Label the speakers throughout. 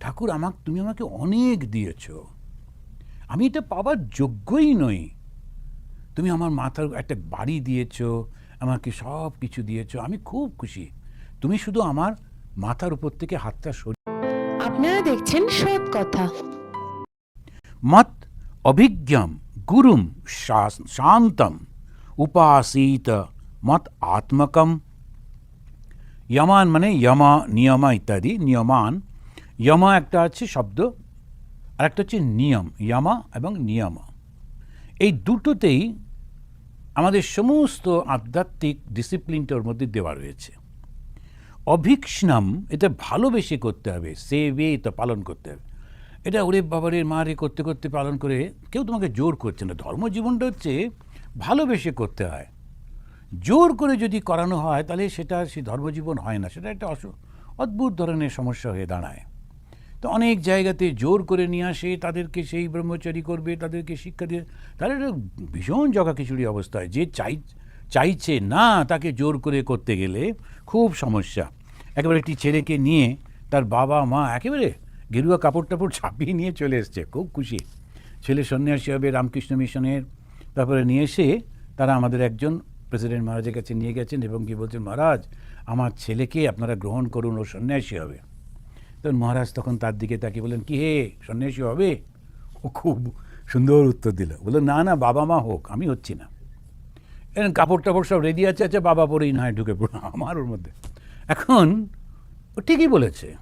Speaker 1: ঠাকুর আমাক তুমি আমাকে অনেক দিয়েছ। আমি এটা পাবার যোগ্যই নই। তুমি আমার মাথার একটা বাড়ি দিয়েছ আমাকে সব কিছু দিয়েছ আমি খুব খুশি। তুমি শুধু আমার মাথার উপর থেকে হাতটা সরিয়ে
Speaker 2: আপনারা দেখছেন সৎ কথা।
Speaker 1: মত অভিজ্ঞম গুরুম শান্তম উপাসীত মত আত্মকম। যমান মানে যমা নিয়মা ইত্যাদি নিয়মান। যমা একটা আছে শব্দ আর একটা হচ্ছে নিয়ম যমা এবং নিয়ম। এই দুটোতেই আমাদের সমস্ত আধ্যাত্মিক ডিসিপ্লিনটার মধ্যে দেওয়া রয়েছে। অভিক্ষ্ণম, এটা ভালোবেসে করতে হবে সেবে তো পালন করতে হবে। এটা ওরে বাবারে মারে করতে করতে পালন করে কেউ তোমাকে জোর করছে না। ধর্মজীবনটা হচ্ছে ভালোবেসে করতে হয়। জোর করে যদি করানো হয়, তাহলে সেটা সেই ধর্মজীবন হয় না। সেটা একটা অদ্ভুত ধরনের সমস্যা হয়ে দাঁড়ায়। তো অনেক জায়গাতে জোর করে নিয়ে আসে, তাদেরকে সেই ব্রহ্মচারী করবে, তাদেরকে শিক্ষা দিয়ে। তাহলে ভীষণ জগা খিচুড়ি অবস্থায় যে চাই, চাইছে না তাকে জোর করে করতে গেলে খুব সমস্যা। একেবারে একটি ছেলেকে নিয়ে তার বাবা, মা একেবারে গেরুয়া কাপড় টাপড় ছাপিয়ে নিয়ে চলে এসছে। খুব খুশি। ছেলে সন্ন্যাসী হবে রামকৃষ্ণ মিশনের। তারপরে নিয়ে এসে তারা আমাদের একজন প্রেসিডেন্ট মহারাজের কাছে নিয়ে গেছেন এবং কি বলছেন মহারাজ, আমার ছেলেকে আপনারা গ্রহণ করুন, ও সন্ন্যাসী হবে। তখন মহারাজ তখন তার দিকে তাকিয়ে বললেন, কি হে সন্ন্যাসী, হবে? ও খুব সুন্দর উত্তর দিল। বলল না না, বাবা মা হোক, আমি হচ্ছি না। এরকম কাপড় টাপড় সব রেডি আছে আচ্ছা বাবা পরেই না হয় ঢুকে পড়ো আমার ওর মধ্যে। এখন ও ঠিকই বলেছে।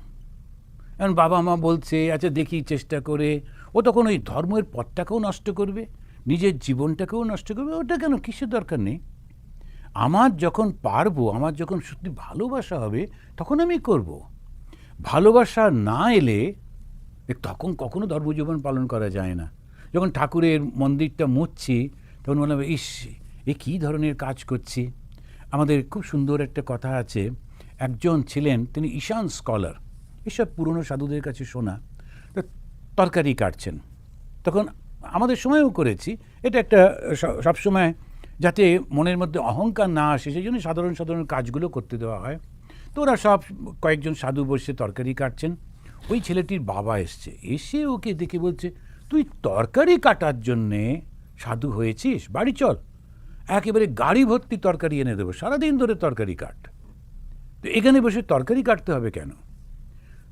Speaker 1: এখন বাবা মা বলছে আচ্ছা দেখি, চেষ্টা করে। ও তখন ওই ধর্মের পথটাকেও নষ্ট করবে, নিজের জীবনটাকেও নষ্ট করবে, ওটা কেন, কিসের দরকার নেই? আমার যখন পারব, আমার যখন সত্যি ভালোবাসা হবে, তখন আমি করব। ভালোবাসা না এলে তখন কখনো ধর্মজীবন পালন করা যায় না। যখন ঠাকুরের মন্দিরটা মুছছি, তখন হবে ইস, এ কী ধরনের কাজ করছি? আমাদের খুব সুন্দর একটা কথা আছে। একজন ছিলেন, তিনি ঈশান স্কলার। এসব পুরনো সাধুদের কাছে শোনা। তো তরকারি কাটছেন। তখন আমাদের সময়ও করেছি। এটা একটা সবসময় যাতে মনের মধ্যে অহংকার না আসে, সেই জন্য সাধারণ সাধারণ কাজগুলো করতে দেওয়া হয়। তো ওরা সব কয়েকজন সাধু বসে তরকারি কাটছেন। ওই ছেলেটির বাবা এসছে। এসে ওকে দেখে বলছে, তুই তরকারি কাটার জন্যে সাধু হয়েছিস? বাড়ি চল। একেবারে গাড়ি ভর্তি তরকারি এনে দেবো। সারাদিন ধরে তরকারি কাট। তো এখানে বসে তরকারি কাটতে হবে কেন?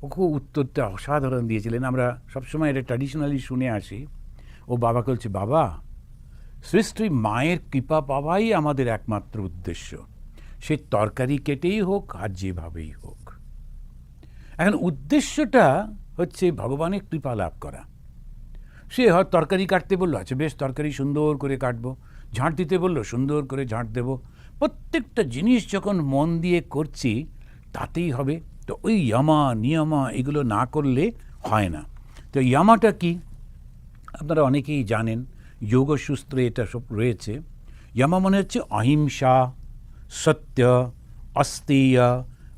Speaker 1: ও খুব উত্তরটা অসাধারণ দিয়েছিলেন। আমরা সবসময় এটা ট্র্যাডিশনালি শুনে আসি। ও বাবাকে বলছে, বাবা, সৃষ্টি মায়ের কৃপা পাওয়াই আমাদের একমাত্র উদ্দেশ্য। সে তরকারি কেটেই হোক আর যেভাবেই হোক। এখন উদ্দেশ্যটা হচ্ছে ভগবানের কৃপা লাভ করা। সে হয় তরকারি কাটতে বলল আচ্ছা বেশ, তরকারি সুন্দর করে কাটবো। ঝাঁট দিতে বলল, সুন্দর করে ঝাঁট দেবো। প্রত্যেকটা জিনিস যখন মন দিয়ে করছি, তাতেই হবে। তো ওই ইয়ামা, নিয়ামা এগুলো না করলে হয় না। তো ইয়ামাটা কি? আপনারা অনেকেই জানেন, যোগসূত্রে এটা সব রয়েছে। ইয়ামা মনে হচ্ছে অহিংসা সত্য, অস্তেয়,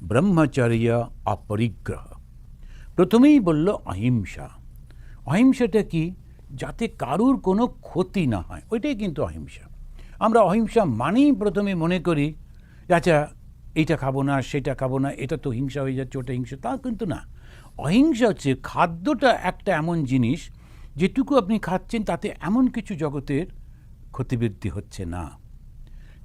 Speaker 1: ব্রহ্মচর্য, অপরিগ্রহ। প্রথমেই বলল অহিংসা। অহিংসাটা কি? যাতে কারুর কোনো ক্ষতি না হয়। ওইটাই কিন্তু অহিংসা। আমরা অহিংসা মানেই প্রথমে মনে করি আচ্ছা এইটা খাব না, সেটা খাব না, এটা তো হিংসা হয়ে যাচ্ছে, ওটা হিংসা। তা কিন্তু না। অহিংসা হচ্ছে খাদ্যটা একটা এমন জিনিস, যেটুকু আপনি খাচ্ছেন তাতে এমন কিছু জগতের ক্ষতিবৃদ্ধি হচ্ছে না।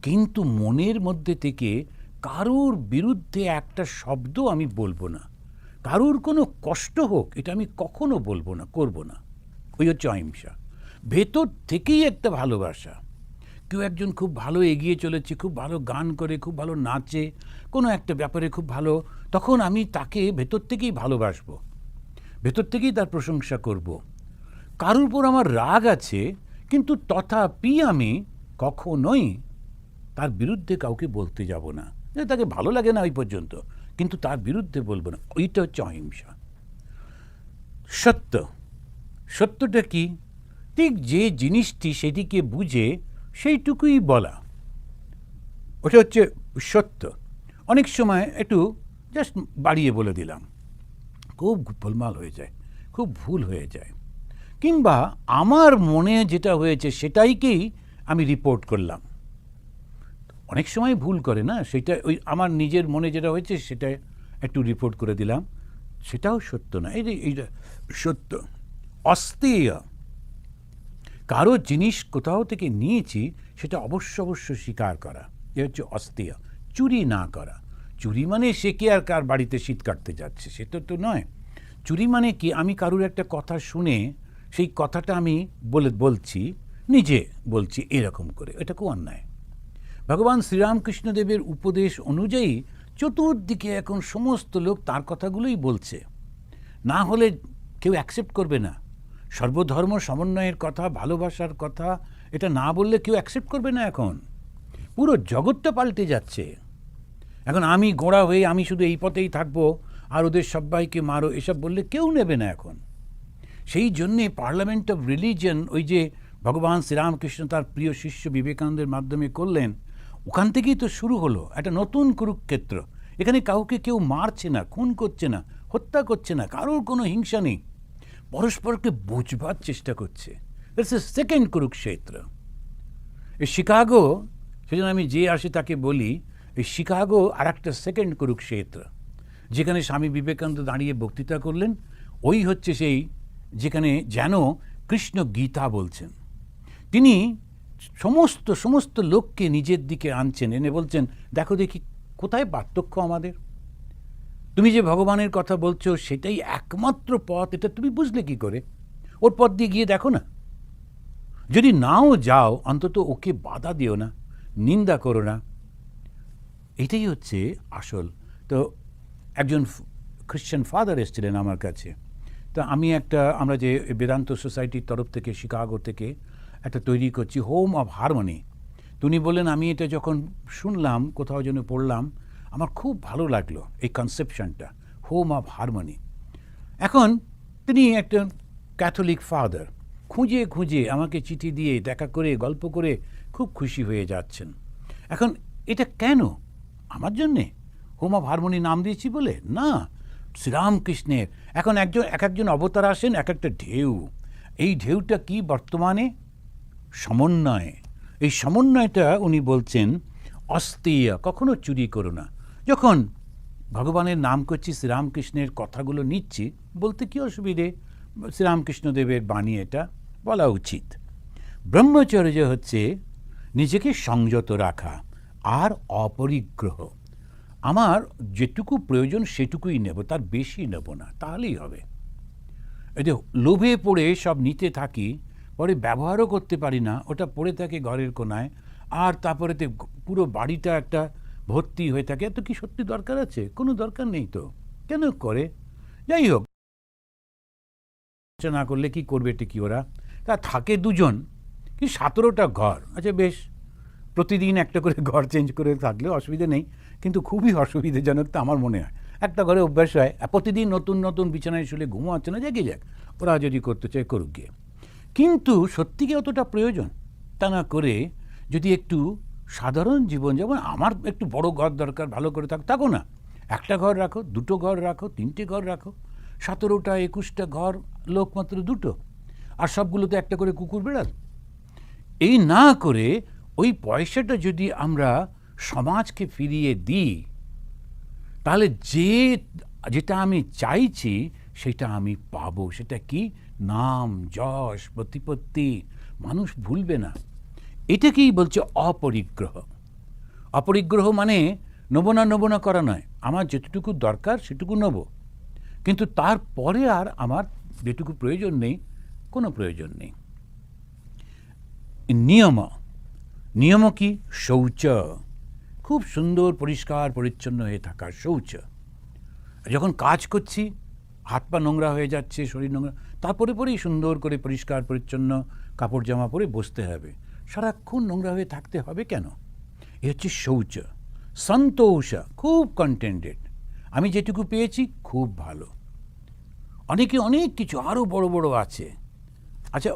Speaker 1: কিন্তু মনের মধ্যে থেকে কারুর বিরুদ্ধে একটা শব্দ আমি বলব না। কারুর কোনো কষ্ট হোক, এটা আমি কখনো বলব না, করব না। ওই হচ্ছে অহিংসা। ভেতর থেকেই একটা ভালোবাসা। কেউ একজন খুব ভালো এগিয়ে চলেছে, খুব ভালো গান করে, খুব ভালো নাচে, কোনো একটা ব্যাপারে খুব ভালো, তখন আমি তাকে ভেতর থেকেই ভালোবাসবো। ভেতর থেকেই তার প্রশংসা করব। কারুর উপর আমার রাগ আছে, কিন্তু তথাপি আমি কখনোই তার বিরুদ্ধে কাউকে বলতে যাব না। যে তাকে ভালো লাগে না ওই পর্যন্ত। কিন্তু তার বিরুদ্ধে বলব না। ওইটা হচ্ছে অহিংসা। সত্য। সত্যটা কি? ঠিক যে জিনিসটি সেটিকে বুঝে সেইটুকুই বলা। ওটা হচ্ছে সত্য। অনেক সময় একটু জাস্ট বাড়িয়ে বলে দিলাম। খুব গোলমাল হয়ে যায়। খুব ভুল হয়ে যায়। কিংবা আমার মনে যেটা হয়েছে সেটাইকেই আমি রিপোর্ট করলাম। অনেক সময় ভুল করে না, সেটা ওই আমার নিজের মনে যেটা হয়েছে সেটা একটু রিপোর্ট করে দিলাম। সেটাও সত্য না। এই এইটা সত্য। অস্তেয় কারও জিনিস কোথাও থেকে নিয়েছি, সেটা অবশ্য অবশ্য স্বীকার করা। এ হচ্ছে অস্তেয় চুরি না করা। চুরি মানে সে কি আর কার বাড়িতে শীত কাটতে যাচ্ছে সেটা তো নয়। চুরি মানে কি? আমি কারুর একটা কথা শুনে সেই কথাটা আমি বলে, বলছি, নিজে বলছি এরকম করে। এটা খুব অন্যায়। ভগবান শ্রীরামকৃষ্ণদেবের উপদেশ অনুযায়ী চতুর্দিকে এখন সমস্ত লোক তার কথাগুলোই বলছে। না হলে কেউ অ্যাকসেপ্ট করবে না। সর্বধর্ম সমন্বয়ের কথা, ভালোবাসার কথা, এটা না বললে কেউ অ্যাকসেপ্ট করবে না এখন। পুরো জগৎটা পাল্টে যাচ্ছে। এখন আমি গোড়া হয়ে আমি শুধু এই পথেই থাকব, আর ওদের সবাইকে মারো, এসব বললে কেউ নেবে না এখন। সেই জন্যে পার্লামেন্ট অফ রিলিজিয়ন ওই যে ভগবান শ্রীরামকৃষ্ণ তার প্রিয় শিষ্য বিবেকানন্দের মাধ্যমে করলেন ওখান থেকেই তো শুরু হলো, একটা নতুন কুরুক্ষেত্র। এখানে কাউকে কেউ মারছে না, খুন করছে না, হত্যা করছে না, কারোর কোনো হিংসা নেই। পরস্পরকে বুঝবার চেষ্টা করছে। It's a second Kurukshetra. এই শিকাগো, সেজন্য আমি যে আসি তাকে বলি, এই শিকাগো আর একটা সেকেন্ড কুরুক্ষেত্র, যেখানে স্বামী বিবেকানন্দ দাঁড়িয়ে বক্তৃতা করলেন। ওই হচ্ছে সেই, যেখানে যেন কৃষ্ণ গীতা বলছেন। তিনি সমস্ত সমস্ত লোককে নিজের দিকে আনছেন। এনে বলছেন, দেখো দেখি, কোথায় পার্থক্য আমাদের? তুমি যে ভগবানের কথা বলছো, সেটাই একমাত্র পথ, এটা তুমি বুঝলে কি করে? ওর পথ দিয়ে গিয়ে দেখো না। যদি নাও যাও, অন্তত ওকে বাধা দিও না, নিন্দা করো না। এটাই হচ্ছে আসল। তো একজন খ্রিশ্চান ফাদার এসেছিলেন আমার কাছে। তো আমি একটা, আমরা যে বেদান্ত সোসাইটির তরফ থেকে, শিকাগো থেকে একটা তৈরি করছি হোম অফ হারমোনি তো উনি বললেন, আমি এটা যখন শুনলাম, কোথাও যেন পড়লাম, আমার খুব ভালো লাগল এই কনসেপশনটা হোম অফ হারমোনি এখন তিনি একটা ক্যাথলিক ফাদার খুঁজে খুঁজে আমাকে চিঠি দিয়ে দেখা করে, গল্প করে খুব খুশি হয়ে যাচ্ছেন। এখন এটা কেন? আমার জন্যে? হোম অফ হারমোনি নাম দিয়েছি বলে? না, শ্রীরামকৃষ্ণের। এখন একজন, এক একজন অবতার আসেন, এক একটা ঢেউ। এই ঢেউটা কি বর্তমানে? সমন্বয়। এই সমন্বয়টা উনি বলছেন অস্তেয় কখনো চুরি করো না। যখন ভগবানের নাম করছি, শ্রীরামকৃষ্ণের কথাগুলো নিচ্ছি, বলতে কি অসুবিধে? শ্রীরামকৃষ্ণদেবের বাণী এটা, বলা উচিত। ব্রহ্মচর্য হচ্ছে নিজেকে সংযত রাখা, আর অপরিগ্রহ। আমার যেটুকু প্রয়োজন সেটুকুই নেব, তার বেশি নেব না, তাহলেই হবে। এই যে লোভে পড়ে সব নিতে থাকি পরে ব্যবহারও করতে পারি না, ওটা পড়ে থাকে ঘরের কোনায়, আর তারপরে পুরো বাড়িটা একটা ভর্তি হয়ে থাকে। এত কি সত্যি দরকার আছে? কোনো দরকার নেই তো। কেন করে? যাই হোক। না করলে কি করবে কি ওরা? তা থাকে দুজন, কি সতেরোটা ঘর। আচ্ছা বেশ, প্রতিদিন একটা করে ঘর চেঞ্জ করে থাকলে অসুবিধে নেই, কিন্তু খুবই অসুবিধাজনক তো আমার মনে হয়। একটা ঘরে অভ্যাস হয়, প্রতিদিন নতুন নতুন বিছানায় শুলে ঘুমাচ্ছে না জেগে যাক, ওরা যদি করতে চায় করুক গিয়ে। কিন্তু সত্যি কি অতটা প্রয়োজন। তা না করে যদি একটু সাধারণ জীবন, যেমন আমার একটু বড় ঘর দরকার, ভালো করে থাক, থাকো না। একটা ঘর রাখো, দুটো ঘর রাখো, তিনটে ঘর রাখো। সতেরোটা, একুশটা ঘর লোক মাত্র দুটো। আর সবগুলোতে একটা করে কুকুর বেড়াল। এই না করে ওই পয়সাটা যদি আমরা সমাজকে ফিরিয়ে দিই, তাহলে যে, যেটা আমি চাইছি, সেটা আমি পাবো। সেটা কি? নাম, যশ, প্রতিপত্তি, মানুষ ভুলবে না। এটাকেই বলছে অপরিগ্রহ। অপরিগ্রহ মানে নেব না নেব না করা নয়। আমার যেটুকু দরকার সেটুকু নেব। কিন্তু তারপরে আর আমার যেটুকু প্রয়োজন নেই, কোনো প্রয়োজন নেই। নিয়ম। নিয়ম কি? শৌচ। খুব সুন্দর, পরিষ্কার, পরিচ্ছন্ন হয়ে থাকা শৌচ। যখন কাজ করছি হাত পা নোংরা হয়ে যাচ্ছে, শরীর নোংরা। তারপরে পরেই সুন্দর করে পরিষ্কার, পরিচ্ছন্ন কাপড় জামা পরে বসতে হবে। সারাক্ষণ নোংরা হয়ে থাকতে হবে কেন? এ হচ্ছে শৌচ। সন্তোষ, খুব কন্টেন্টেড আমি যেটুকু পেয়েছি, খুব ভালো। অনেকে অনেক কিছু আরও বড় বড় আছে। আচ্ছা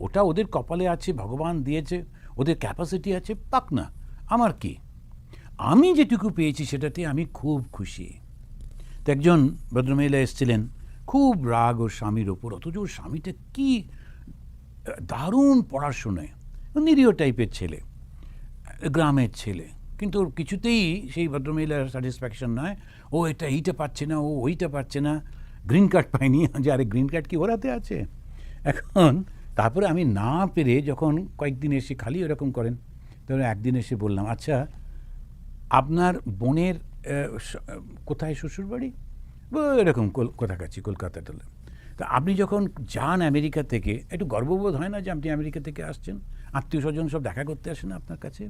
Speaker 1: ওটা ওদের কপালে আছে, ভগবান দিয়েছে, ওদের ক্যাপাসিটি আছে, পাক না। আমার কি? আমি যেটুকু পেয়েছি, সেটাতে আমি খুব খুশি। তো একজন ভদ্রমহিলা এসেছিলেন। খুব রাগ ওর স্বামীর ওপর। অথচ ওর স্বামীটা কি, দারুণ পড়াশোনায়। নিরীহ টাইপের ছেলে, গ্রামের ছেলে। কিন্তু ওর কিছুতেই সেই ভদ্রমহিলার স্যাটিসফ্যাকশন নয়। ও এটা এইটা পাচ্ছে না, ও ওইটা পাচ্ছে না। গ্রিন কার্ড পাইনি যে আরে গ্রিন কার্ড কি ওরাতে আছে? এখন তারপরে আমি না পেরে যখন কয়েকদিন এসে খালি এরকম করেন, তখন একদিন এসে বললাম আচ্ছা আপনার বোনের কোথায় শ্বশুরবাড়ি? এরকম কোথাকাছি কলকাতা টলে তা আপনি যখন যান আমেরিকা থেকে, একটু গর্ববোধ হয় না যে আপনি আমেরিকা থেকে আসছেন? আত্মীয় স্বজন সব দেখা করতে আসেন আপনার কাছে?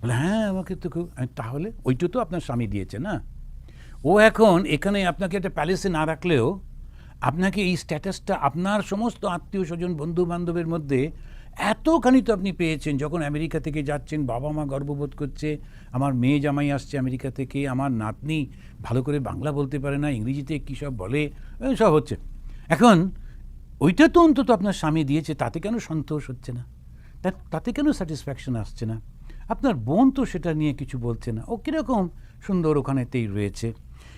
Speaker 1: বলে হ্যাঁ আমাকে তো খুব তাহলে ওইটা তো আপনার স্বামী দিয়েছে না? ও এখন এখানে আপনাকে একটা প্যালেসে না রাখলেও আপনাকে এই স্ট্যাটাসটা আপনার সমস্ত আত্মীয় স্বজন বন্ধু বান্ধবের মধ্যে এতখানি তো আপনি পেয়েছেন, যখন আমেরিকা থেকে যাচ্ছেন, বাবা মা গর্ববোধ করছে, আমার মেয়ে জামাই আসছে আমেরিকা থেকে, আমার নাতনি ভালো করে বাংলা বলতে পারে না, ইংরেজিতে কী সব বলে সব হচ্ছে। এখন, ওইটা তো অন্তত আপনার স্বামী দিয়েছে, তাতে কেন সন্তোষ হচ্ছে না? তাতে কেন স্যাটিসফ্যাকশন আসছে না? আপনার বোন তো সেটা নিয়ে কিছু বলছে না। ও কীরকম সুন্দর ওখানেতেই রয়েছে।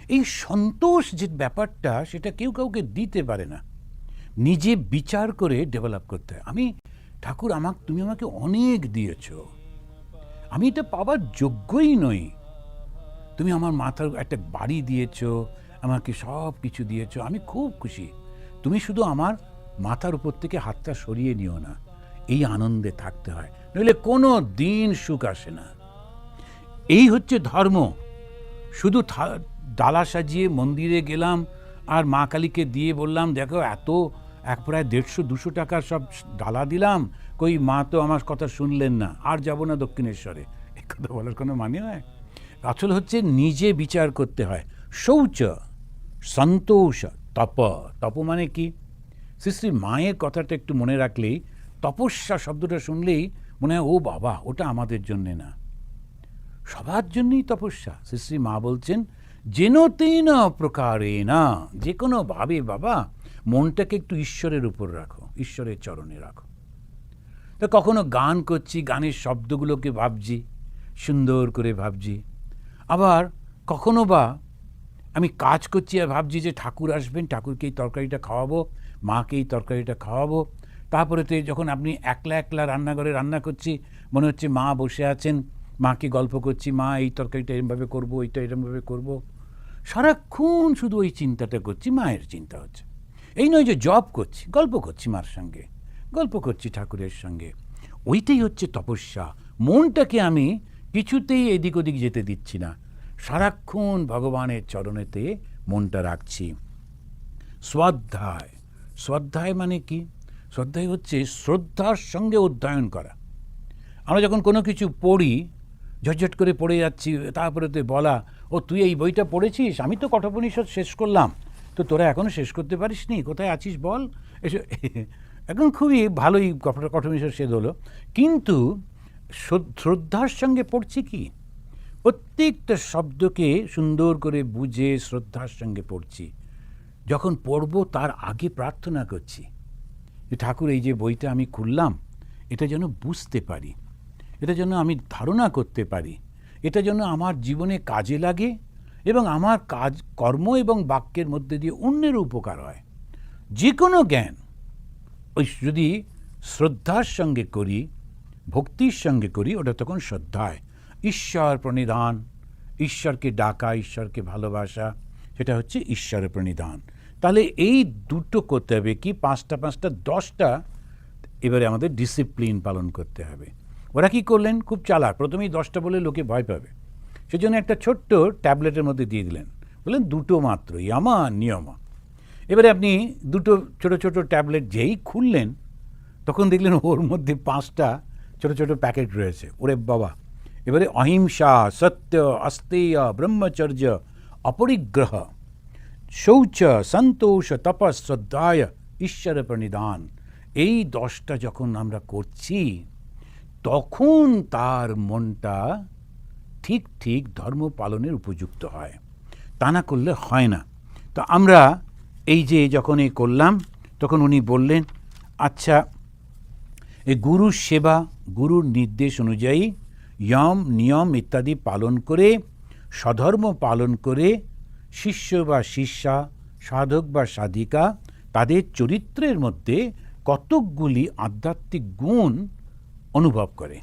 Speaker 1: এই সন্তোষ যে ব্যাপারটা, সেটা কেউ কাউকে দিতে পারে না। নিজে বিচার করে ডেভেলপ করতে হয়। আমি ঠাকুর, আমাকে, তুমি আমাকে অনেক দিয়েছ। আমি এটা পাওয়ার যোগ্যই নই। তুমি আমার মাথার একটা বাড়ি দিয়েছ, আমাকে সব কিছু দিয়েছ, আমি খুব খুশি। তুমি শুধু আমার মাথার উপর থেকে হাতটা সরিয়ে নিও না, এই আনন্দে থাকতে হয়। নইলে কোনো দিন সুখ আসে না। এই হচ্ছে ধর্ম। শুধু ডালা সাজিয়ে মন্দিরে গেলাম আর মা কালীকে দিয়ে বললাম, দেখো, এত এক প্রায় দেড়শো, দুশো টাকার সব ডালা দিলাম। কই, মা তো আমার কথা শুনলেন না, আর যাব না দক্ষিণেশ্বরে। এই কথা বলার কোনো মানে হয়? আসল হচ্ছে নিজে বিচার করতে হয়। শৌচ, সন্তোষ, তপ। তপ মানে কি? শ্রী শ্রী মায়ের কথাটা একটু মনে রাখলেই তপস্যা শব্দটা শুনলেই মনে হয়, ও বাবা, ওটা আমাদের জন্যে না। সবার জন্যই তপস্যা। শ্রী শ্রী মা বলছেন, যেন তেন প্রকারে না যে কোনো ভাবে বাবা মনটাকে একটু ঈশ্বরের উপর রাখো, ঈশ্বরের চরণে রাখো। তা কখনো গান করছি, গানের শব্দগুলোকে ভাবছি, সুন্দর করে ভাবছি। আবার কখনো বা আমি কাজ করছি আর ভাবছি যে ঠাকুর আসবেন, ঠাকুরকে এই তরকারিটা খাওয়াবো, মাকে এই তরকারিটা খাওয়াবো। তারপরে তো যখন আপনি একলা একলা রান্নাঘরে রান্না করছি, মনে হচ্ছে মা বসে আছেন, মাকে গল্প করছি, মা এই তরকারিটা এরমভাবে করব, ওইটা এরমভাবে করব। সারাক্ষণ শুধু ওই চিন্তাটা করছি, মায়ের চিন্তা হচ্ছে। এই নয় যে জব করছি, গল্প করছি মার সঙ্গে, গল্প করছি ঠাকুরের সঙ্গে। ওইটাই হচ্ছে তপস্যা। মনটাকে আমি কিছুতেই এদিক ওদিক যেতে দিচ্ছি না। সারাক্ষণ ভগবানের চরণেতে মনটা রাখছি। স্বাধ্যায়। স্বাধ্যায় মানে কি? শ্রদ্ধায় হচ্ছে শ্রদ্ধার সঙ্গে অধ্যয়ন করা। আমরা যখন কোনো কিছু পড়ি, ঝটঝট করে পড়ে যাচ্ছি তারপরে তো বলা, ও, তুই এই বইটা পড়েছিস? আমি তো কঠোপনিষদ শেষ করলাম। তো তোরা এখনও শেষ করতে পারিস নি কোথায় আছিস বল? এসে এখন খুবই ভালোই কঠ- কঠোপনিষদ শেষ হলো কিন্তু শ্রদ্ধার সঙ্গে পড়ছি কি? প্রত্যেকটা শব্দকে সুন্দর করে বুঝে শ্রদ্ধার সঙ্গে পড়ছি। যখন পড়ব তার আগে প্রার্থনা করছি। যে ঠাকুর, এই যে বইটা আমি খুললাম, এটা যেন বুঝতে পারি। এটা যেন আমি ধারণা করতে পারি। এটা যেন আমার জীবনে কাজে লাগে। এবং আমার কাজ, কর্ম এবং বাক্যের মধ্যে দিয়ে অন্যের উপকার হয়। যে কোনো জ্ঞান, ওই যদি শ্রদ্ধার সঙ্গে করি, ভক্তির সঙ্গে করি, ওটা তখন শ্রদ্ধায়। ঈশ্বর প্রণিধান, ঈশ্বরকে ডাকা, ঈশ্বরকে ভালোবাসা, সেটা হচ্ছে ঈশ্বরের প্রণিধান। তাহলে এই দুটো করতে হবে কি? পাঁচটা পাঁচটা, দশটা, এবারে আমাদের ডিসিপ্লিন পালন করতে হবে। ওরা কি করলেন? খুব চালাক। প্রথমেই দশটা বলে লোকে ভয় পাবে। সেজন্য একটা ছোট্ট ট্যাবলেটের মধ্যে দিয়ে দিলেন। বললেন, দুটো মাত্র, ইয়ামা নিয়মা। এবারে আপনি দুটো ছোট ছোট ট্যাবলেট যেই খুললেন, তখন দেখলেন ওর মধ্যে পাঁচটা ছোট ছোট প্যাকেট রয়েছে। ওরে বাবা! এবারে অহিংসা, সত্য, অস্তেয়, ব্রহ্মচর্য, অপরিগ্রহ, শৌচ, সন্তোষ তপস শ্রদ্ধায়, ঈশ্বর প্রণিধান, এই দশটা যখন আমরা করছি, তখন তার মনটা ঠিক ঠিক ধর্ম পালনের উপযুক্ত হয়। তা না করলে হয় না। তো আমরা এই যে যখন এই করলাম, তখন উনি বললেন আচ্ছা এই গুরুর সেবা, গুরুর নির্দেশ অনুযায়ী ইয়ম, নিয়ম ইত্যাদি পালন করে সধর্ম পালন করে শিষ্য বা শিষ্যা, সাধক বা সাধিকা, তাদের চরিত্রের মধ্যে কতকগুলি আধ্যাত্মিক গুণ অনুভব করে।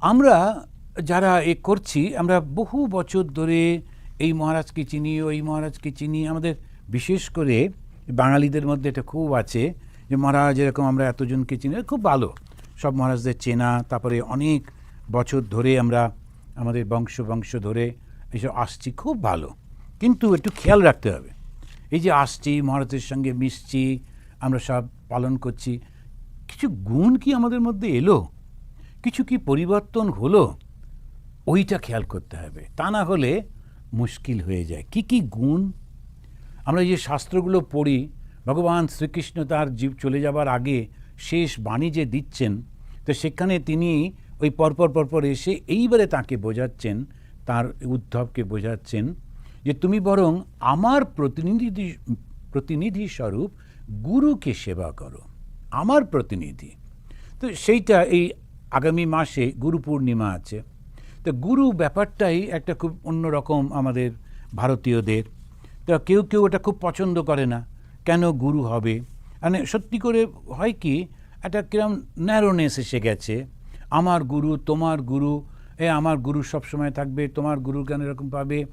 Speaker 1: আমরা যারা এ করছি, আমরা বহু বছর ধরে এই মহারাজকে চিনি, ওই মহারাজকে চিনি। আমাদের বিশেষ করে বাঙালিদের মধ্যে এটা খুব আছে যে, মহারাজ এরকম আমরা এতজনকে চিনি খুব ভালো। সব মহারাজদের চেনা, তারপরে অনেক বছর ধরে আমরা আমাদের বংশ বংশ ধরে এইসব আসছি, খুব ভালো। কিন্তু একটু খেয়াল রাখতে হবে। এই যে আসছি, মহারাজের সঙ্গে মিশছি, আমরা সব পালন করছি, কিছু গুণ কি আমাদের মধ্যে এলো? কিছু কি পরিবর্তন হলো? ওইটা খেয়াল করতে হবে। তা না হলে মুশকিল হয়ে যায়। কি কি গুণ? আমরা যে শাস্ত্রগুলো পড়ি, ভগবান শ্রীকৃষ্ণ তার জীব চলে যাবার আগে শেষ বাণী যে দিচ্ছেন, তো সেখানে তিনি ওই পরপর পরপর এসে এইবারে তাকে বোঝাচ্ছেন, তার উদ্ধবকে বোঝাচ্ছেন যে তুমি বরং আমার প্রতিনিধি প্রতিনিধি স্বরূপ গুরুকে সেবা করো, আমার প্রতিনিধি। তো সেইটা এই আগামী মাসে গুরু পূর্ণিমা আছে। তো গুরু ব্যাপারটাই একটা খুব অন্যরকম আমাদের ভারতীয়দের। তো কেউ কেউ ওটা খুব পছন্দ করে না, কেন গুরু হবে? মানে সত্যি করে হয় কি, একটা কিরম ন্যারোনেস এসে গেছে। আমার গুরু, তোমার গুরু, এ আমার গুরু সব সময় থাকবে, তোমার গুরু কেন এরকম পাবে?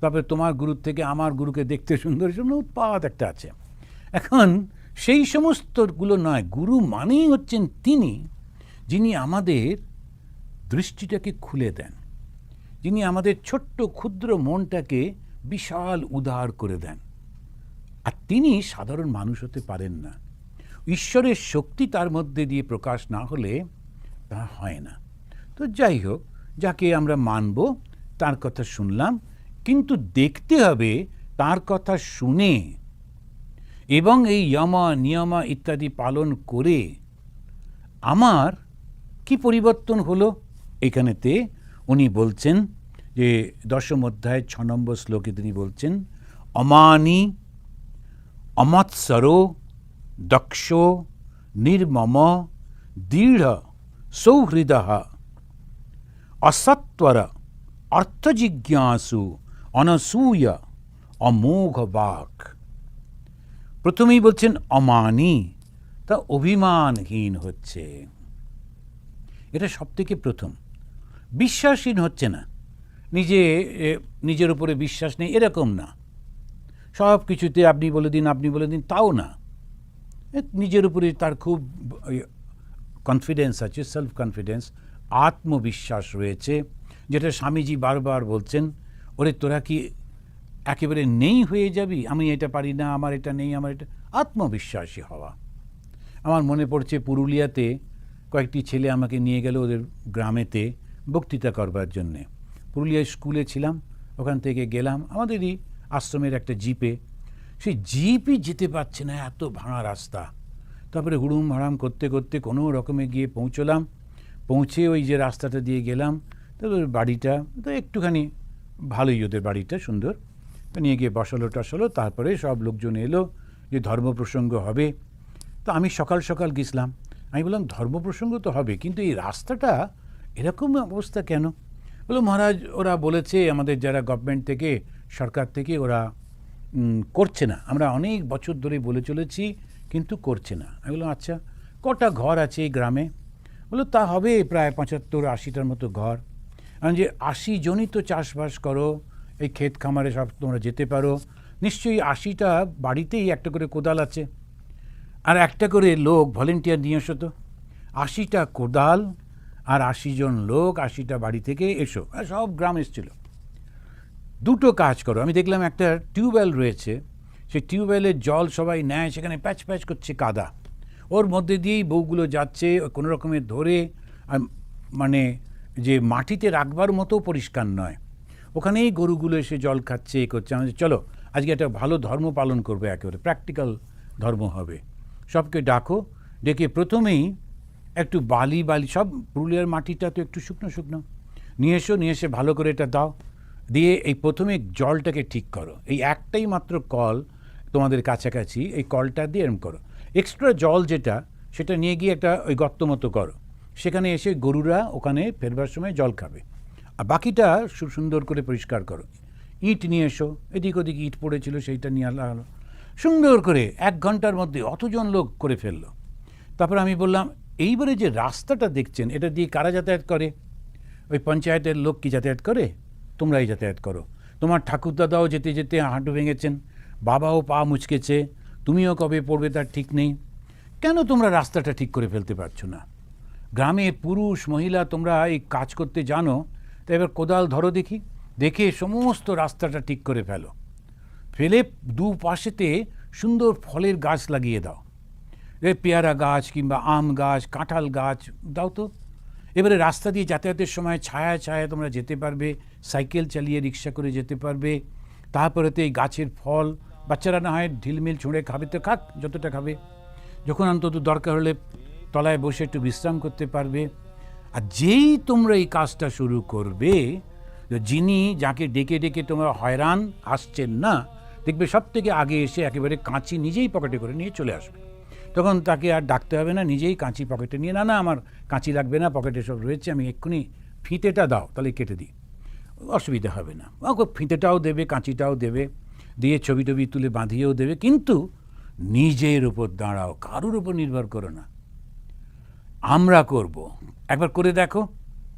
Speaker 1: তারপরে তোমার গুরুর থেকে আমার গুরুকে দেখতে সুন্দর উৎপাত একটা আছে। এখন সেই সমস্তগুলো নয়, গুরু মানেই হচ্ছেন তিনি, যিনি আমাদের দৃষ্টিটাকে খুলে দেন। যিনি আমাদের ছোট্ট ক্ষুদ্র মনটাকে বিশাল উদার করে দেন। আর তিনি সাধারণ মানুষ হতে পারেন না। ঈশ্বরের শক্তি তার মধ্যে দিয়ে প্রকাশ না হলে তা হয় না। তো যাই হোক, যাকে আমরা মানব, তার কথা শুনলাম, কিন্তু দেখতে হবে তার কথা শুনে এবং এই ইয়মা, নিয়মা ইত্যাদি পালন করে আমার কি পরিবর্তন হলো এখানেতে? উনি বলছেন যে দশম অধ্যায় ছ নম্বর শ্লোকে তিনি বলছেন, অমানি, অমৎসর, দক্ষ, নির্মম, দৃঢ় সৌহৃদ অসত্বর, অর্থজিজ্ঞাসু, অনসূয় অমোঘ বাক প্রথমেই বলছেন, অমানি, তা অভিমানহীন হচ্ছে। এটা সব থেকে প্রথম। বিশ্বাসহীন হচ্ছে না। নিজে নিজের উপরে বিশ্বাস নেই, এরকম না। সব কিছুতে আপনি বলে দিন, আপনি বলে দিন, তাও না। নিজের উপরে তার খুব কনফিডেন্স আছে সেলফ কনফিডেন্স আত্মবিশ্বাস রয়েছে, যেটা স্বামীজি বারবার বলছেন, ওরে, তোরা কি একেবারে নেই হয়ে যাবি? আমি এটা পারি না, আমার এটা নেই, আমার এটা আত্মবিশ্বাসী হওয়া। আমার মনে পড়ছে পুরুলিয়াতে কয়েকটি ছেলে আমাকে নিয়ে গেল ওদের গ্রামেতে। বক্তৃতা করবার জন্যে। পুরুলিয়া স্কুলে ছিলাম, ওখান থেকে গেলাম। আমাদেরই আশ্রমের একটা জিপে। সেই জিপই যেতে পারছে না, এত ভাঙা রাস্তা। তারপরে হুড়ুম হাড়াম করতে করতে কোনো রকমে গিয়ে পৌঁছলাম। পৌঁছে ওই যে রাস্তাটা দিয়ে গেলাম। তারপর বাড়িটা, তো একটুখানি ভালোই ওদের বাড়িটা, সুন্দর। নিয়ে গিয়ে বসালো টসালো, তারপরে সব লোকজন এলো যে ধর্ম প্রসঙ্গ হবে। তো আমি সকাল সকাল গেছিলাম। আমি বললাম, ধর্ম প্রসঙ্গ তো হবে, কিন্তু এই রাস্তাটা এরকম অবস্থা কেন? বলো মহারাজ, ওরা বলেছে আমাদের যারা গভর্নমেন্ট থেকে, সরকার থেকে ওরা করছে না। আমরা অনেক বছর ধরে বলে চলেছি, কিন্তু করছে না। আমি বললাম আচ্ছা কটা ঘর আছে এই গ্রামে? বলল তা হবে প্রায় পঁচাত্তর আশিটার মতো ঘর। আমি যে আশি জনই তো চাষবাস করো, এই ক্ষেত খামারে সব তোমরা যেতে পারো। নিশ্চয়ই আশিটা বাড়িতেই একটা করে কোদাল আছে। আর একটা করে লোক ভলেন্টিয়ার নিয়ে এসো তো। আশিটা কোদাল আর আশি জন লোক আশিটা বাড়ি থেকে এসো। সব গ্রাম এসেছিল। দুটো কাজ করো। আমি দেখলাম একটা টিউবওয়েল রয়েছে। সেই টিউবওয়েলের জল সবাই নেয়, সেখানে প্যাচ প্যাচ করছে কাদা। ওর মধ্যে দিয়েই বউগুলো যাচ্ছে, কোনো রকমের ধরে মানে যে মাটিতে রাখবার মতো পরিষ্কার নয়। ওখানেই গরুগুলো এসে জল খাচ্ছে, এ করছে। আমাদের চলো, আজকে একটা ভালো ধর্ম পালন করবে একেবারে। প্র্যাকটিক্যাল ধর্ম হবে। সবকে ডাকো। ডেকে প্রথমেই একটু বালি বালি, সব পুরুলিয়ার মাটিটা তো একটু শুকনো শুকনো। নিয়ে এসো, নিয়ে এসে ভালো করে এটা দাও। দিয়ে এই প্রথমে জলটাকে ঠিক করো। এই একটাই মাত্র কল তোমাদের কাছাকাছি, এই কলটা দিয়ে এরম করো। এক্সট্রা জল যেটা, সেটা নিয়ে গিয়ে একটা ওই গর্ত মতো করো। সেখানে এসে গরুরা ওখানে ফেরবার সময় জল খাবে। আর বাকিটা সুন্দর করে পরিষ্কার করো। ইট নিয়ে এসো, এদিক ওদিক ইট পড়েছিল, সেইটা নিয়ে আলা হলো সুন্দর করে এক ঘণ্টার মধ্যে অতজন লোক করে ফেলল। তারপর আমি বললাম এইবারে যে রাস্তাটা দেখছেন, এটা দিয়ে কারা যাতায়াত করে? ওই পঞ্চায়েতের লোক কি যাতায়াত করে? তোমরাই যাতায়াত করো। তোমার ঠাকুরদাদাও যেতে যেতে হাঁটু ভেঙেছেন, বাবাও পা মুচকেছে, তুমিও কবে পড়বে তার ঠিক নেই। কেন তোমরা রাস্তাটা ঠিক করে ফেলতে পারছ না? গ্রামে পুরুষ, মহিলা, তোমরা এই কাজ করতে জানো তো এবার কোদাল ধরো দেখি, দেখে সমস্ত রাস্তাটা ঠিক করে ফেলো। ফেলে দু পাশেতে সুন্দর ফলের গাছ লাগিয়ে দাও। এ পেয়ারা গাছ কিংবা আম গাছ, কাঁঠাল গাছ, দাও তো। এবারে রাস্তা দিয়ে যাতায়াতের সময় ছায়া ছায়া তোমরা যেতে পারবে, সাইকেল চালিয়ে রিক্সা করে যেতে পারবে। তারপরে তো এই গাছের ফল, বাচ্চারা না হয় ঢিলমিল ছুঁড়ে খাবে তো খাক, যতটা খাবে। যখন অন্তত দরকার হলে তলায় বসে একটু বিশ্রাম করতে পারবে। আর যেই তোমরা এই কাজটা শুরু করবে যিনি যাকে ডেকে ডেকে তোমরা হয়রান আসছেন না, দেখবে সব থেকে আগে এসে একেবারে কাঁচি নিজেই পকেটে করে নিয়ে চলে আসবে। তখন তাকে আর ডাকতে হবে না, নিজেই কাঁচি পকেটে নিয়ে, না না, আমার কাঁচি লাগবে না, পকেটে সব রয়েছে, আমি এক্ষুনি ফিতেটা দাও, তাহলে কেটে দিই। অসুবিধা হবে না। ওকে ফিতেটাও দেবে, কাঁচিটাও দেবে, দিয়ে ছবি টবি তুলে বাঁধিয়েও দেবে, কিন্তু নিজের উপর দাঁড়াও, কারুর উপর নির্ভর করো না। আমরা করব। একবার করে দেখো,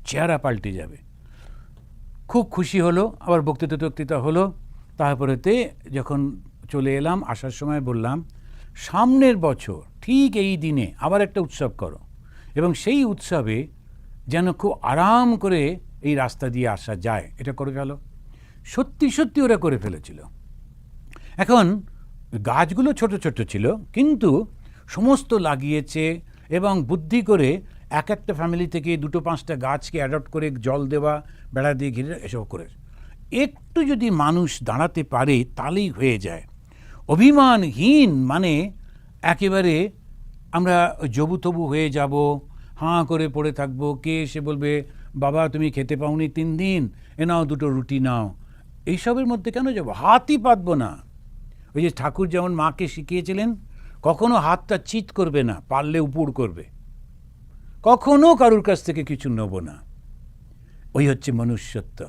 Speaker 1: চেহারা পাল্টে যাবে। খুব খুশি হলো, আবার বক্তৃতা টক্তৃতা হলো, তারপরেতে যখন চলে এলাম, আসার সময় বললাম সামনের বছর, ঠিক এই দিনে আবার একটা উৎসব করো। এবং সেই উৎসবে যেন খুব আরাম করে এই রাস্তা দিয়ে আসা যায়। এটা করে ফেলো। সত্যি সত্যি ওরা করে ফেলেছিল। এখন গাছগুলো ছোট ছোট ছিল, কিন্তু সমস্ত লাগিয়েছে এবং বুদ্ধি করে এক একটা ফ্যামিলি থেকে দুটো, পাঁচটা গাছকে অ্যাডপ্ট করে জল দেওয়া, বেড়া দিয়ে ঘিরে এসব করে। একটু যদি মানুষ দাঁড়াতে পারে, তাহলেই হয়ে যায়। অভিমানহীন মানে একেবারে আমরা জবুতবু হয়ে যাব, হাঁ করে পড়ে থাকব, কে এসে বলবে, বাবা, তুমি খেতে পাওনি তিন দিন, এ নাও দুটো রুটি নাও। এইসবের মধ্যে কেন যাব? হাতই পাতবো না। ওই যে ঠাকুর যেমন মাকে শিখিয়েছিলেন, কখনো হাতটা চিত করবে না, পারলে উপুর করবে। কখনো কারুর কাছ থেকে কিছু নেব না। ওই হচ্ছে মনুষ্যত্ব।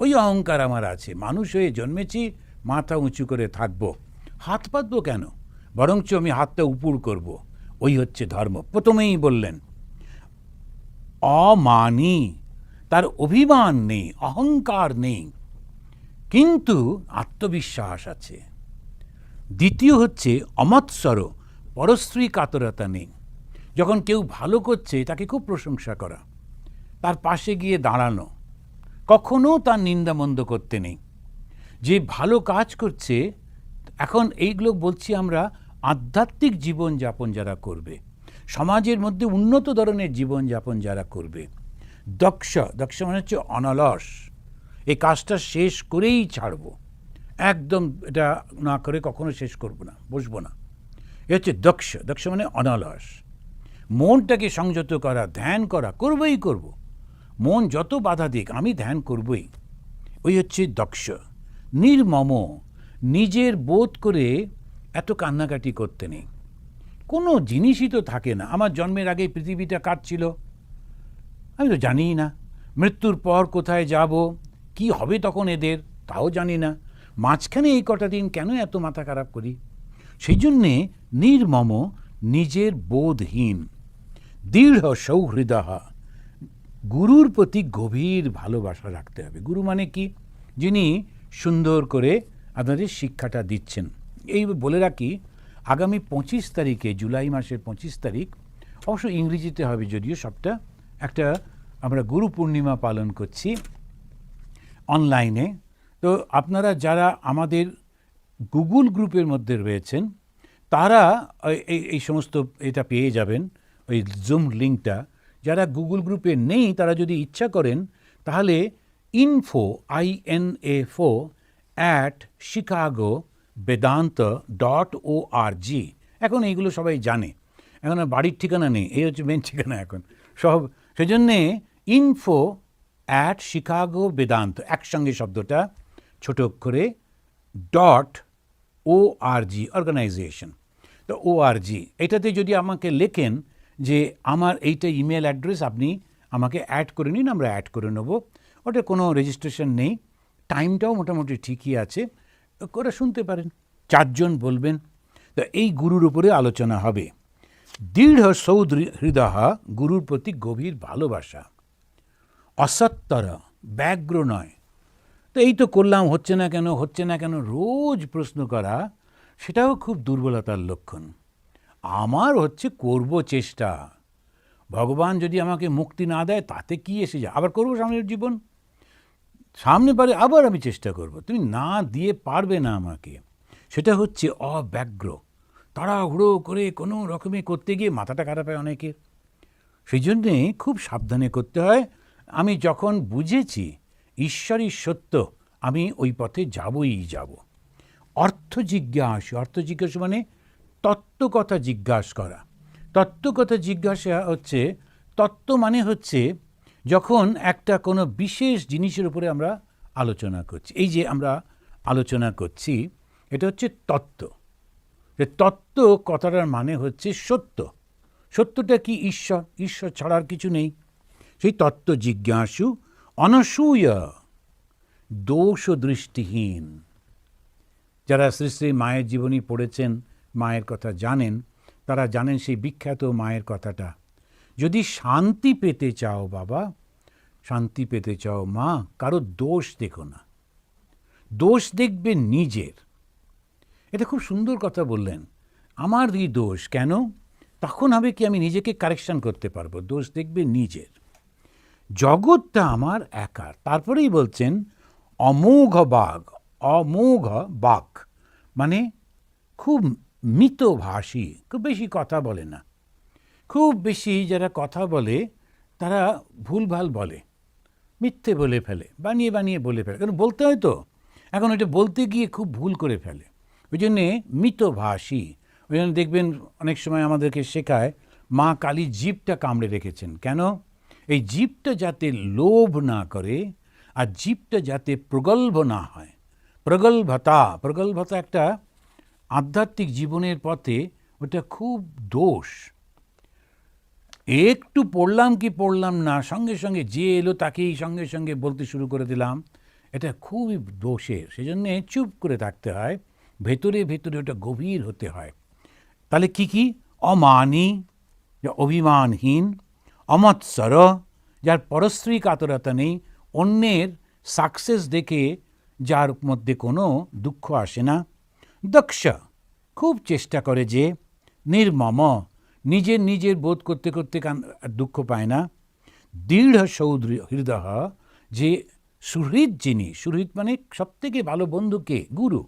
Speaker 1: ওই অহংকার আমার আছে। মানুষ হয়ে জন্মেছি, মাথা উঁচু করে থাকব। হাত পাতবো কেন? বরঞ্চ আমি হাতটা উপুর করব। ওই হচ্ছে ধর্ম। প্রথমেই বললেন, অমানি, তার অভিমান নেই, অহংকার নেই। কিন্তু আত্মবিশ্বাস আছে। দ্বিতীয় হচ্ছে অমৎসর পরশ্রী কাতরতা নেই। যখন কেউ ভালো করছে, তাকে খুব প্রশংসা করা। তার পাশে গিয়ে দাঁড়ানো। কখনো তার নিন্দামন্দ করতে নেই। যে ভালো কাজ করছে এখন এইগুলো বলছি আমরা আধ্যাত্মিক জীবনযাপন যারা করবে, সমাজের মধ্যে উন্নত ধরনের জীবনযাপন যারা করবে, দক্ষ দক্ষ মানে হচ্ছে অনলস, এই কাজটা শেষ করেই ছাড়বো। একদম এটা না করে কখনো শেষ করব না, বসবো না। এ হচ্ছে দক্ষ দক্ষ মানে অনলস। মনটাকে সংযত করা, ধ্যান করা, করবই করব। মন যত বাধা দিক, আমি ধ্যান করবই। ওই হচ্ছে দক্ষ, নির্মম। নিজের বোধ করে এত কান্নাকাটি করতে নেই। কোনো জিনিসই তো থাকে না। আমার জন্মের আগে পৃথিবীটা কাটছিল। আমি তো জানিই না, মৃত্যুর পর কোথায় যাব, কি হবে তখন এদের, তাও জানি না। মাঝখানে এই কটা দিন কেন এত মাথা খারাপ করি? সেই জন্যে নির্মম, নিজের বোধহীন, দৃঢ় সৌহৃদা গুরুর প্রতি গভীর ভালোবাসা রাখতে হবে। গুরু মানে কি? যিনি সুন্দর করে আপনাদের শিক্ষাটা দিচ্ছেন। এই বলে রাখি, আগামী পঁচিশ তারিখে, জুলাই মাসের পঁচিশ তারিখ, অবশ্য ইংরেজিতে হবে যদিও সবটা, একটা আমরা গুরু পূর্ণিমা পালন করছি অনলাইনে। তো আপনারা যারা আমাদের গুগল গ্রুপের মধ্যে রয়েছেন, তারা এই এই সমস্ত এটা পেয়ে যাবেন, ওই জুম লিঙ্কটা যারা গুগল গ্রুপে নেই, তারা যদি ইচ্ছা করেন, তাহলে info info at Chicago Vedanta dot O R G এখন এইগুলো সবাই জানে। এখন বাড়ির ঠিকানা নেই। এই হচ্ছে মেন ঠিকানা এখন। সব, সেজন্যে ইনফো অ্যাট শিকাগো বেদান্ত, একসঙ্গে শব্দটা, ছোট অক্ষরে ডট ও আর জি অর্গানাইজেশন তো ও আর জি এটাতে যদি আমাকে লেখেন যে আমার এইটা ইমেল অ্যাড্রেস আপনি আমাকে অ্যাড করে নিন, আমরা অ্যাড করে নেব। ওটা কোনো রেজিস্ট্রেশন নেই। টাইমটাও মোটামুটি ঠিকই আছে করে শুনতে পারেন, চারজন বলবেন, তো এই গুরুর উপরে আলোচনা হবে। দৃঢ় সৌহৃদা গুরুর প্রতি গভীর ভালোবাসা। অসত্তর ব্যগ্র নয়। তো এই তো করলাম, হচ্ছে না কেন, হচ্ছে না কেন, রোজ প্রশ্ন করা, সেটাও খুব দুর্বলতার লক্ষণ। আমার হচ্ছে করব চেষ্টা। ভগবান যদি আমাকে মুক্তি না দেয়, তাতে কি এসে যায়? আবার করব সামনের জীবন? সামনে পারে আবার আমি চেষ্টা করব। তুমি না দিয়ে পারবে না আমাকে। সেটা হচ্ছে অব্যগ্র। তাড়াহুড়ো করে কোনো রকমে করতে গিয়ে মাথাটা খারাপ হয় অনেকের সেই জন্যে খুব সাবধানে করতে হয়। আমি যখন বুঝেছি ঈশ্বরই সত্য, আমি ওই পথে যাবই যাব। অর্থ জিজ্ঞাসা অর্থ জিজ্ঞাসা মানে তত্ত্বকথা জিজ্ঞাসা করা। তত্ত্বকথা জিজ্ঞাসা হচ্ছে, তত্ত্ব মানে হচ্ছে যখন একটা কোনো বিশেষ জিনিসের উপরে আমরা আলোচনা করছি, এই যে আমরা আলোচনা করছি, এটা হচ্ছে তত্ত্ব। যে তত্ত্ব কথাটার মানে হচ্ছে সত্য। সত্যটা কি ঈশ্বর? ঈশ্বর ছাড়ার কিছু নেই। সেই তত্ত্ব জিজ্ঞাসু, অনসূয় দোষ দৃষ্টিহীন যারা শ্রী শ্রী মায়ের জীবনী পড়েছেন, মায়ের কথা জানেন, তারা জানেন সেই বিখ্যাত মায়ের কথাটা। যদি শান্তি পেতে চাও বাবা, শান্তি পেতে চাও মা, কারও দোষ দেখো না। দোষ দেখবে নিজের। এটা খুব সুন্দর কথা বললেন। আমার এই দোষ কেন? তখন হবে কি আমি নিজেকে কারেকশন করতে পারব। দোষ দেখবে নিজের। জগৎটা আমার একার। তারপরেই বলছেন, অমোঘ বাঘ অমোঘ বাঘ। মানে খুব মিতভাষী, খুব বেশি কথা বলে না। খুব বেশি যারা কথা বলে, তারা ভুলভাল বলে, মিথ্যে বলে ফেলে, বানিয়ে বানিয়ে বলে ফেলে। কারণ বলতে হয় তো, এখন এটা বলতে গিয়ে খুব ভুল করে ফেলে। ওই জন্যে মিতভাষী, ওই জন্য দেখবেন অনেক সময় আমাদেরকে শেখায়, মা কালী জীবটা কামড়ে রেখেছেন। কেন? এই জীবটা যাতে লোভ না করে, আর জীবটা যাতে প্রগল্ভ না হয়। প্রগল্ভতা প্রগল্ভতা একটা আধ্যাত্মিক জীবনের পথে ওটা খুব দোষ। একটু পড়লাম কি পড়লাম না, সঙ্গে সঙ্গে যে এলো তাকেই সঙ্গে সঙ্গে বলতে শুরু করে দিলাম। এটা খুবই দোষের সেজন্য চুপ করে থাকতে হয়, ভেতরে ভেতরে ওটা গভীর হতে হয়। তাহলে কি কি? অমানি, যা অভিমানহীন, অমৎসর, যার পরশ্রী কাতরতা নেই, অন্যের সাকসেস দেখে যার মধ্যে কোনো দুঃখ আসে না। দক্ষ, খুব চেষ্টা করে যে, নির্মম নিজের নিজের বোধ করতে করতে কান- দুঃখ পায় না। দৃঢ় সৌদৃ হৃদয় যে সুহৃদ যিনি, সুহৃদ মানে সবথেকে ভালো বন্ধুকে গুরু।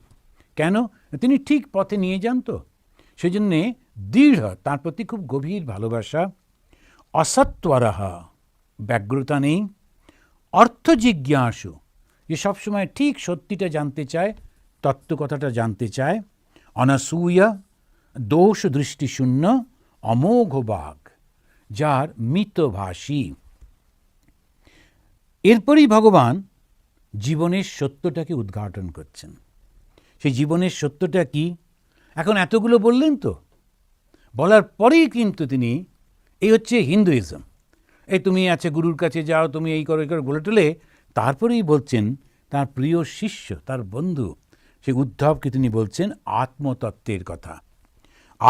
Speaker 1: কেন? তিনি ঠিক পথে নিয়ে যান তো। সেজন্যে দৃঢ়, তার প্রতি খুব গভীর ভালোবাসা। অসত্বরাহা, ব্যগ্রতা নেই। অর্থ জিজ্ঞাসু, যে সবসময় ঠিক সত্যিটা জানতে চায় তত্ত্ব কথাটা জানতে চায়। অনসূয়া, দোষ দৃষ্টিশূন্য। অমোঘ বাঘ যার মিতভাষী। এরপরেই ভগবান জীবনের সত্যটাকে উদ্ঘাটন করছেন। সেই জীবনের সত্যটা কি? এখন এতগুলো বললেন তো। বলার পরেই কিন্তু তিনি, এই হচ্ছে হিন্দুইজম। এই তুমি আছে গুরুর কাছে যাও, তুমি এই করো এই করো, বলে টলে তারপরেই বলছেন তার প্রিয় শিষ্য, তার বন্ধু, সেই উদ্ধবকে তিনি বলছেন আত্মতত্ত্বের কথা।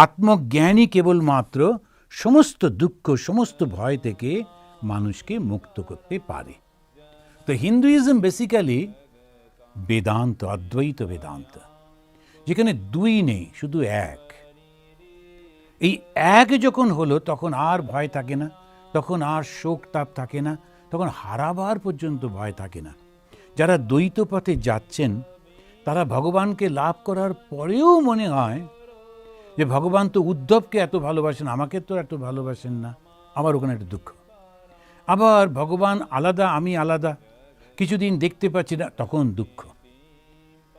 Speaker 1: আত্মজ্ঞানই কেবলমাত্র সমস্ত দুঃখ, সমস্ত ভয় থেকে মানুষকে মুক্ত করতে পারে। তো হিন্দুইজম বেসিক্যালি বেদান্ত, অদ্বৈত বেদান্ত, যেখানে দুই নেই, শুধু এক। এই এক যখন হলো, তখন আর ভয় থাকে না, তখন আর শোক তাপ থাকে না, তখন হারাবার পর্যন্ত ভয় থাকে না। যারা দ্বৈত পথে যাচ্ছেন, তারা ভগবানকে লাভ করার পরেও মনে হয় যে ভগবান তো উদ্ধবকে এত ভালোবাসেন, আমাকে তো এত ভালোবাসেন না। আমার ওখানে একটা দুঃখ। আবার ভগবান আলাদা, আমি আলাদা। কিছুদিন দেখতে পাচ্ছি না, তখন দুঃখ।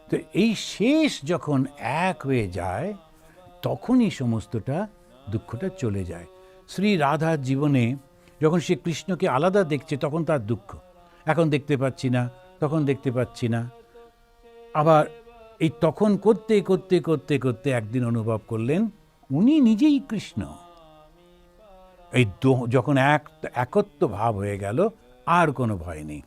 Speaker 1: তো এই শেষ যখন এক হয়ে যায়, তখনই সমস্তটা দুঃখটা চলে যায়। শ্রী রাধার জীবনে যখন সে কৃষ্ণকে আলাদা দেখছে, তখন তার দুঃখ। এখন দেখতে পাচ্ছি না, তখন দেখতে পাচ্ছি না। আবার এই তখন করতে করতে করতে করতে একদিন অনুভব করলেন উনি নিজেই কৃষ্ণ। এই যখন এক একত্ব ভাব হয়ে গেল, আর কোনো ভয় নেই।